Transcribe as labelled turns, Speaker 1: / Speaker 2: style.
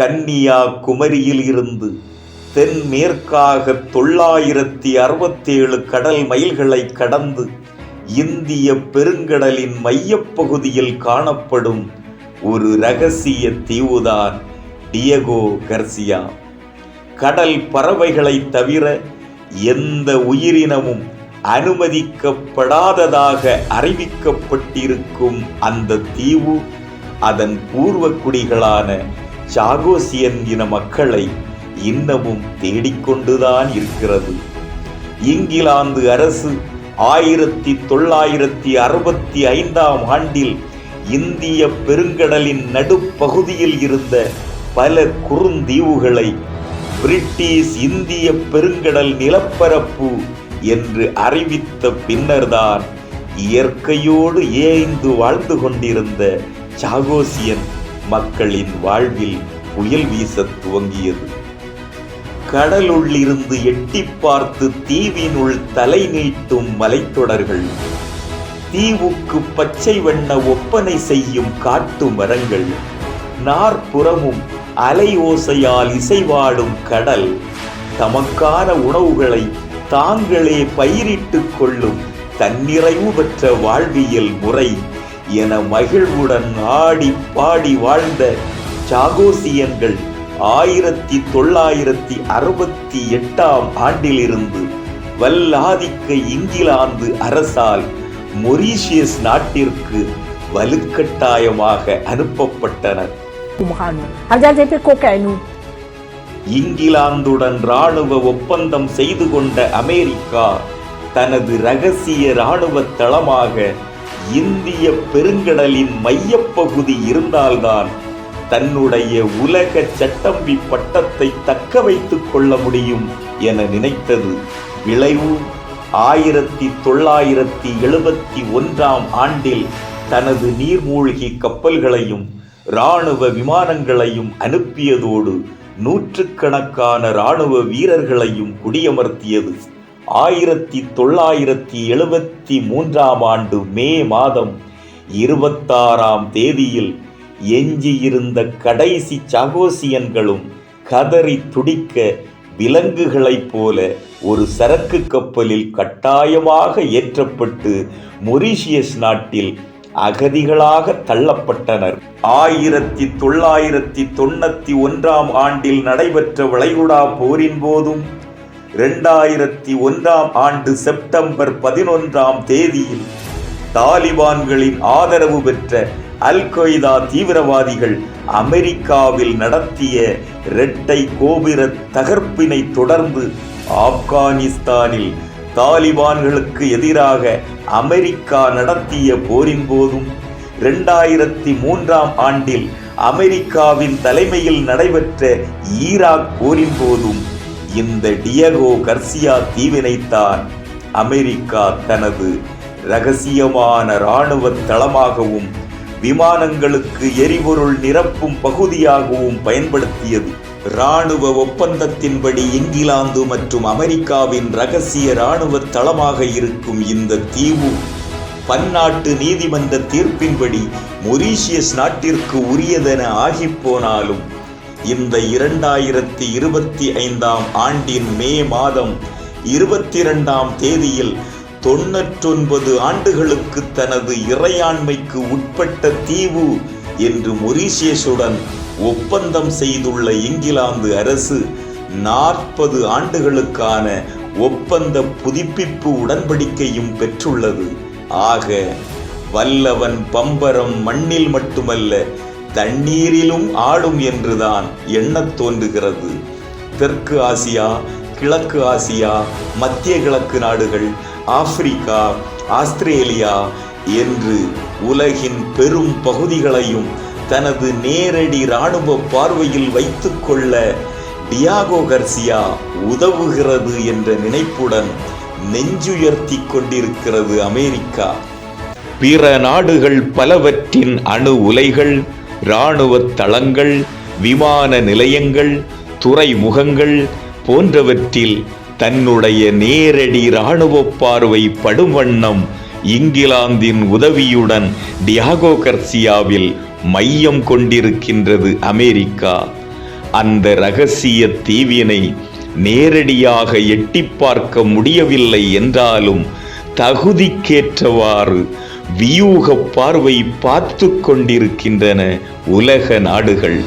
Speaker 1: கன்னியாகுமரியில் இருந்து தென்மேற்காக தொள்ளாயிரத்தி அறுபத்தேழு கடல் மைல்களை கடந்து இந்திய பெருங்கடலின் மையப்பகுதியில் காணப்படும் ஒரு ரகசிய தீவுதான் டியகோ கர்சியா. கடல் பறவைகளைத் தவிர எந்த உயிரினமும் அனுமதிக்கப்படாததாக அறிவிக்கப்பட்டிருக்கும் அந்த தீவு அதன் பூர்வக்குடிகளான சாகோசியன் இன மக்களை இன்னமும் தேடிக்கொண்டுதான் இருக்கிறது. இங்கிலாந்து அரசு ஆயிரத்தி தொள்ளாயிரத்தி அறுபத்தி ஐந்தாம் ஆண்டில் இந்திய பெருங்கடலின் நடுப்பகுதியில் இருந்த பல குறுந்தீவுகளை பிரிட்டிஷ் இந்திய பெருங்கடல் நிலப்பரப்பு என்று அறிவித்த பின்னர்தான் இயற்கையோடு ஏய்ந்து வாழ்ந்து கொண்டிருந்த சாகோசியன் மக்களின் வாழ்வில் புயல் வீசத் துவங்கியது. கடலுள்ளிருந்து எட்டி பார்த்து தீவினுள் தலை நீட்டும் மலைத்தொடர்கள் தீவுக்கு பச்சை வண்ண ஒப்பனை செய்யும் காட்டு மரங்கள் நாற்புறமும் அலை ஓசையால் இசைவாடும் கடல் தமக்கான உணவுகளை தாங்களே பயிரிட்டுக் கொள்ளும் தன்னிறைவு பெற்ற வாழ்வியல் முறை. என மகிழ்வுடன் ஆடி பாடி வாழ்ந்த சாகோசியன்கள் ஆயிரத்தி தொள்ளாயிரத்தி அறுபத்தி எட்டாம் ஆண்டிலிருந்து வல்லாதிக்க இங்கிலாந்து அரசால் மொரீஷியஸ் நாட்டிற்கு வலுக்கட்டாயமாக அனுப்பப்பட்டனர். இங்கிலாந்துடன் இராணுவ ஒப்பந்தம் செய்து கொண்ட அமெரிக்கா தனது ரகசிய இராணுவ தளமாக இந்திய பெருங்கடலின் மையப்பகுதி இருந்தால்தான் தன்னுடைய உலக சட்டம்பி பட்டத்தை தக்க வைத்துக் கொள்ள முடியும் என நினைத்தது. விளைவு ஆயிரத்தி தொள்ளாயிரத்தி எழுபத்தி ஒன்றாம் ஆண்டில் தனது நீர்மூழ்கி கப்பல்களையும் இராணுவ விமானங்களையும் அனுப்பியதோடு நூற்றுக்கணக்கான இராணுவ வீரர்களையும் குடியமர்த்தியது. ஆயிரத்தி தொள்ளாயிரத்தி எழுபத்தி மூன்றாம் ஆண்டு மே மாதம் இருபத்தாறாம் தேதியில் எஞ்சியிருந்த கடைசி சகோசியன்களும் கதறி துடிக்க விலங்குகளைப் போல ஒரு சரக்கு கப்பலில் கட்டாயமாக ஏற்றப்பட்டு மொரீஷியஸ் நாட்டில் அகதிகளாக தள்ளப்பட்டனர். ஆயிரத்தி தொள்ளாயிரத்தி தொண்ணூத்தி ஒன்றாம் ஆண்டில் நடைபெற்ற வளைகுடா போரின் போதும் இரண்டாயிரத்தி ஒன்றாம் ஆண்டு செப்டம்பர் பதினொன்றாம் தேதியில் தாலிபான்களின் ஆதரவு பெற்ற அல் கொய்தா தீவிரவாதிகள் அமெரிக்காவில் நடத்திய இரட்டை கோபுர தகர்ப்பினை தொடர்ந்து ஆப்கானிஸ்தானில் தாலிபான்களுக்கு எதிராக அமெரிக்கா நடத்திய போரின் போதும் இரண்டாயிரத்தி மூன்றாம் ஆண்டில் அமெரிக்காவின் தலைமையில் நடைபெற்ற ஈராக் போரின் போதும் இந்த டியகோ கர்சியா தீவினைத்தான் அமெரிக்கா தனது ரகசியமான இராணுவ தளமாகவும் விமானங்களுக்கு எரிபொருள் நிரப்பும் பகுதியாகவும் பயன்படுத்தியது. இராணுவ ஒப்பந்தத்தின்படி இங்கிலாந்து மற்றும் அமெரிக்காவின் ரகசிய இராணுவ தளமாக இருக்கும் இந்த தீவு பன்னாட்டு நீதிமன்ற தீர்ப்பின்படி மொரீஷியஸ் நாட்டிற்கு உரியதென ஆகிப்போனாலும் இந்த இரண்டாயிரத்தி இருபத்தி ஐந்தாம் ஆண்டின் மே மாதம் இருபத்தி இரண்டாம் தேதியில் தொன்னூற்றொன்பது ஆண்டுகளுக்கு தனது இறையாண்மைக்கு உட்பட்ட தீவு என்று மொரீஷியஸுடன் ஒப்பந்தம் செய்துள்ள இங்கிலாந்து அரசு நாற்பது ஆண்டுகளுக்கான ஒப்பந்த புதுப்பிப்பு உடன்படிக்கையும் பெற்றுள்ளது. ஆக வல்லவன் பம்பரம் மண்ணில் மட்டுமல்ல தண்ணீரிலும் ஆடும் என்றுதான் எண்ணத் தோன்றுகிறது. தெற்கு ஆசியா கிழக்கு ஆசியா மத்திய கிழக்கு நாடுகள் ஆப்பிரிக்கா ஆஸ்திரேலியா என்று உலகின் பெரும் பகுதிகளையும் தனது நேரடி இராணுவ பார்வையில் வைத்துக்கொள்ள டியாகோ கர்சியா உதவுகிறது என்ற நினைப்புடன் நெஞ்சுயர்த்தி கொண்டிருக்கிறது அமெரிக்கா. பிற நாடுகள் பலவற்றின் அணு உலைகள் இராணுவ தளங்கள் விமான நிலையங்கள் துறைமுகங்கள் போன்றவற்றில் தன்னுடைய நேரடி இராணுவ பார்வை படும் வண்ணம் இங்கிலாந்தின் உதவியுடன் டியாகோ கர்சியாவில் மையம் கொண்டிருக்கின்றது அமெரிக்கா. அந்த ரகசிய தீவினை நேரடியாக எட்டி பார்க்க முடியவில்லை என்றாலும் தகுதிக்கேற்றவாறு வியூக பார்வை பார்த்து கொண்டிருக்கின்றன உலக நாடுகள்.